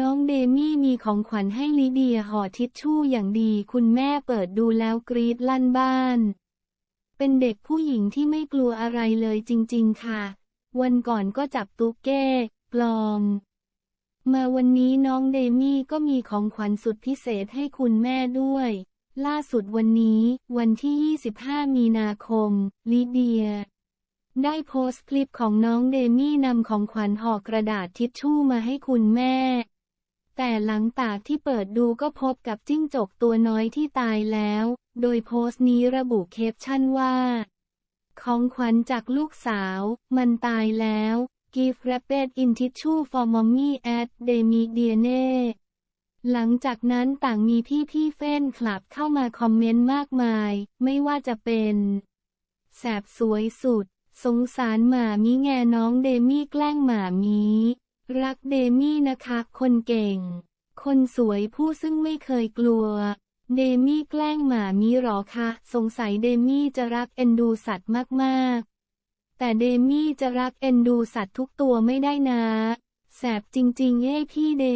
น้องเดมี่มีของขวัญให้ลิเดียห่อทิชชู่อย่างดี คุณแม่เปิดดูแล้วกรีดลั่นบ้าน เป็นเด็กผู้หญิงที่ไม่กลัวอะไรเลยจริง ๆ ค่ะ วันก่อนก็จับตุ๊กแก้ปลอมมาวันนี้น้องเดมี่ก็มีของขวัญสุดพิเศษให้คุณแม่ด้วย ล่าสุดวันนี้ วันที่ 25 มีนาคม ลิเดียได้โพสต์คลิปของน้องเดมี่นำของขวัญห่อกระดาษทิชชู่มาให้คุณแม่ แต่หลังจากที่เปิดดูก็พบกับจิ้งจกตัวน้อยที่ตายแล้ว โดยโพสต์นี้ระบุเคปชั่นว่า ของขวัญจากลูกสาว มันตายแล้ว Gift wrapped in tissue for mommy at Demi d i a n e หลังจากนั้นต่างมีพี่ๆเฟ้นคลับเข้ามาคอมเมนต์มากมาย ไม่ว่าจะเป็น แสบสวยสุด สงสารหมามีแงน้องเดมี่แกล้งหมามี รักเดมี่นะคะ คนเก่ง คนสวยผู้ซึ่งไม่เคยกลัว เดมี่แกล้งหมามีหรอคะ สงสัยเดมี่จะรักเอ็นดูสัตว์มากๆ แต่เดมี่จะรักเอ็นดูสัตว์ทุกตัวไม่ได้นะ แสบจริงๆเย้พี่เด